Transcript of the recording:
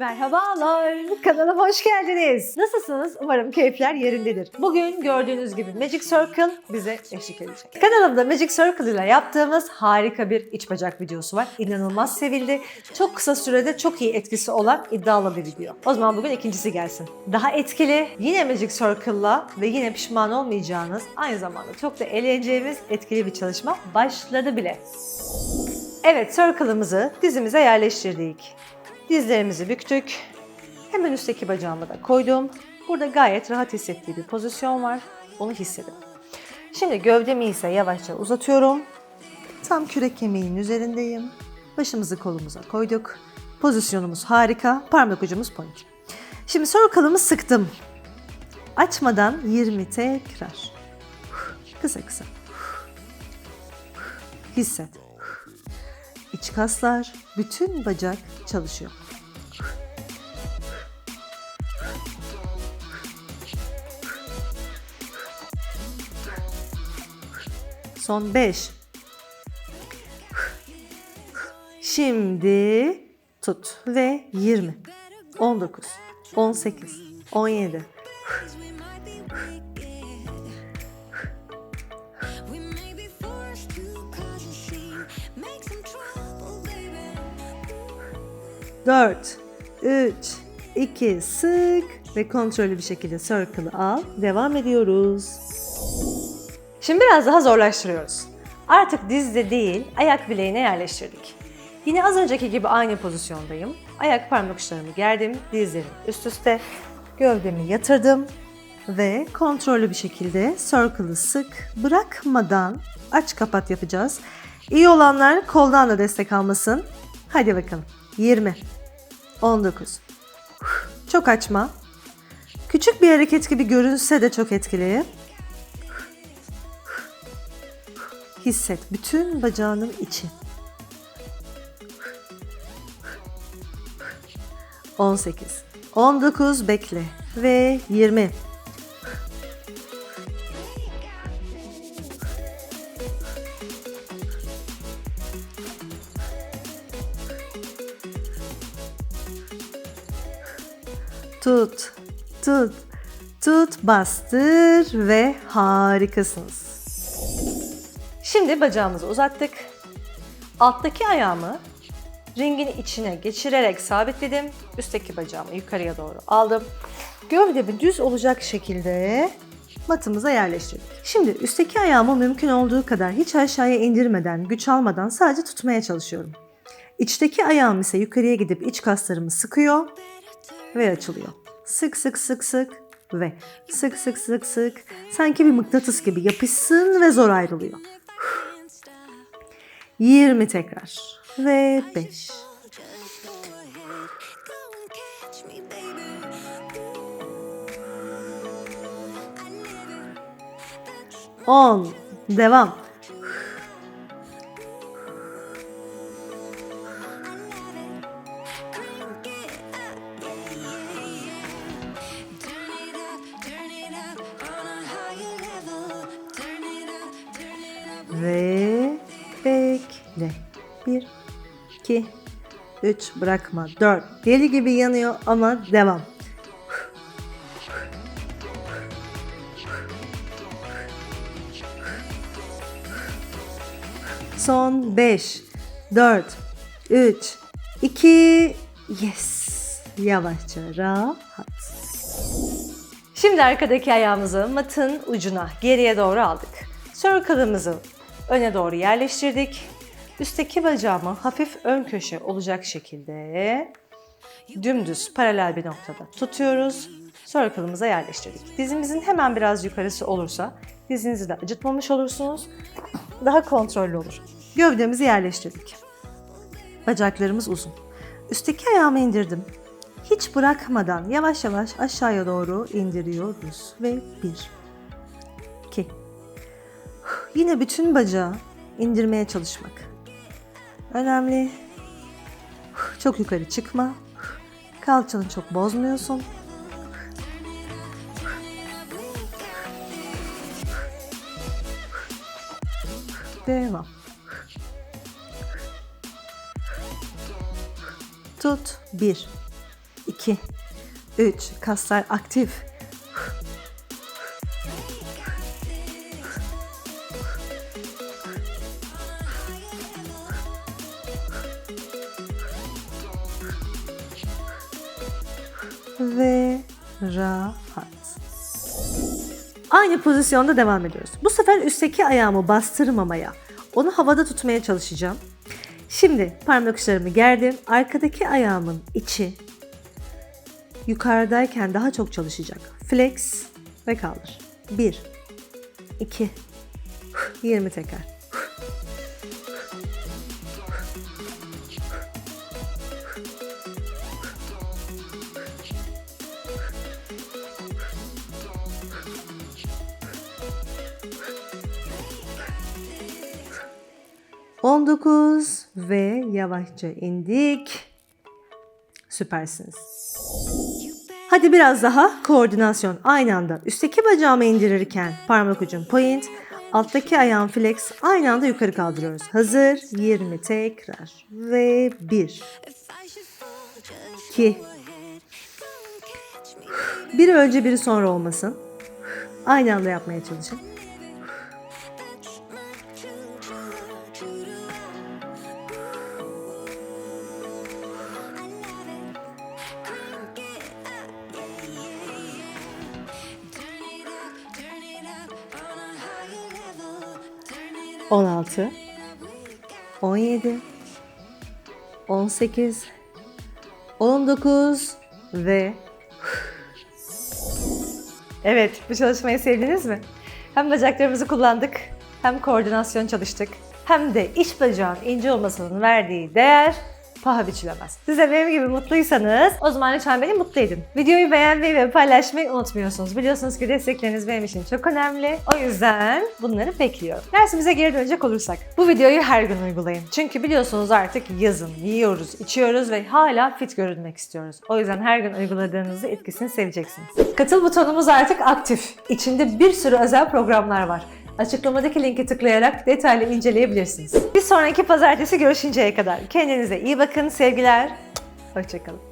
Merhabalar, kanalıma hoş geldiniz. Nasılsınız? Umarım keyifler yerindedir. Bugün gördüğünüz gibi Magic Circle bize eşlik edecek. Kanalımda Magic Circle ile yaptığımız harika bir iç bacak videosu var. İnanılmaz sevildi. Çok kısa sürede çok iyi etkisi olan iddialı bir video. O zaman bugün ikincisi gelsin. Daha etkili, yine Magic Circle'la ve yine pişman olmayacağınız, aynı zamanda çok da eğleneceğimiz etkili bir çalışma başladı bile. Evet, circle'ımızı dizimize yerleştirdik. Dizlerimizi büktük. Hemen üstteki bacağımı da koydum. Burada gayet rahat hissettiği bir pozisyon var. Onu hissedin. Şimdi gövdemi ise yavaşça uzatıyorum. Tam kürek kemiğinin üzerindeyim. Başımızı kolumuza koyduk. Pozisyonumuz harika. Parmak ucumuz point. Şimdi circle'ımı sıktım. Açmadan 20 tekrar. Kısa kısa. Hisset. İç kaslar, bütün bacak çalışıyor. Son 5. Şimdi tut ve 20. 19, 18, 17, 4, 3, 2, sık ve kontrollü bir şekilde circle'ı al. Devam ediyoruz. Şimdi biraz daha zorlaştırıyoruz. Artık dizde değil, ayak bileğine yerleştirdik. Yine az önceki gibi aynı pozisyondayım. Ayak parmak uçlarımı gerdim, dizlerim üst üste, gövdemi yatırdım ve kontrollü bir şekilde circle'ı sık bırakmadan aç kapat yapacağız. İyi olanlar koldan da destek almasın. Hadi bakalım. 20 19 Çok açma. Küçük bir hareket gibi görünse de çok etkili. Hisset bütün bacağının içi. 18 19 bekle ve 20 Tut, tut, tut, bastır ve harikasınız. Şimdi bacağımızı uzattık. Alttaki ayağımı ringin içine geçirerek sabitledim. Üstteki bacağımı yukarıya doğru aldım. Gövdemi düz olacak şekilde matımıza yerleştirdik. Şimdi üstteki ayağımı mümkün olduğu kadar hiç aşağıya indirmeden, güç almadan sadece tutmaya çalışıyorum. İçteki ayağım ise yukarıya gidip iç kaslarımı sıkıyor ve açılıyor. Sık sık sık sık ve sık sık sık sık sanki bir mıknatıs gibi yapışsın ve zor ayrılıyor. 20 tekrar ve 5 Go and catch me, baby. I never 10 devam 1 2 3 bırakma 4 deli gibi yanıyor ama devam Son 5 4 3 2 yes yavaşça rahat Şimdi arkadaki ayağımızı matın ucuna geriye doğru aldık. Circle'ımızı öne doğru yerleştirdik. Üstteki bacağımı hafif ön köşe olacak şekilde dümdüz paralel bir noktada tutuyoruz. Circle'ımıza yerleştirdik. Dizimizin hemen biraz yukarısı olursa dizinizi de acıtmamış olursunuz. Daha kontrollü olur. Gövdemizi yerleştirdik. Bacaklarımız uzun. Üstteki ayağımı indirdim. Hiç bırakmadan yavaş yavaş aşağıya doğru indiriyoruz. Ve bir, iki. Yine bütün bacağı indirmeye çalışmak. Önemli. Çok yukarı çıkma. Kalçanı çok bozmuyorsun. Devam. Tut. Bir. 2, 3. Kaslar aktif. Ve rahat. Aynı pozisyonda devam ediyoruz. Bu sefer üstteki ayağımı bastırmamaya, onu havada tutmaya çalışacağım. Şimdi parmak uçlarımı gerdim. Arkadaki ayağımın içi yukarıdayken daha çok çalışacak. Flex ve kaldır. 1 2 20 tekrar. On dokuz ve yavaşça indik. Süpersiniz. Hadi biraz daha koordinasyon aynı anda. Üstteki bacağımı indirirken parmak ucum point, alttaki ayağım flex aynı anda yukarı kaldırıyoruz. Hazır. 20 tekrar. Ve 1 If I should fall, just 2 Biri önce biri sonra olmasın. Aynı anda yapmaya çalışın. 16 17 18 19 ve Evet, bu çalışmayı sevdiniz mi? Hem bacaklarımızı kullandık, hem koordinasyon çalıştık, hem de iç bacağın ince olmasının verdiği değer paha biçilemez. Siz de benim gibi mutluysanız o zaman lütfen beni mutlu edin. Videoyu beğenmeyi ve paylaşmayı unutmuyorsunuz. Biliyorsunuz ki destekleriniz benim için çok önemli. O yüzden bunları bekliyorum. Dersimize geri dönecek olursak. Bu videoyu her gün uygulayın. Çünkü biliyorsunuz artık yazın yiyoruz, içiyoruz ve hala fit görünmek istiyoruz. O yüzden her gün uyguladığınızda etkisini seveceksiniz. Katıl butonumuz artık aktif. İçinde bir sürü özel programlar var. Açıklamadaki linki tıklayarak detaylı inceleyebilirsiniz. Bir sonraki pazartesi görüşünceye kadar kendinize iyi bakın sevgiler. Hoşçakalın.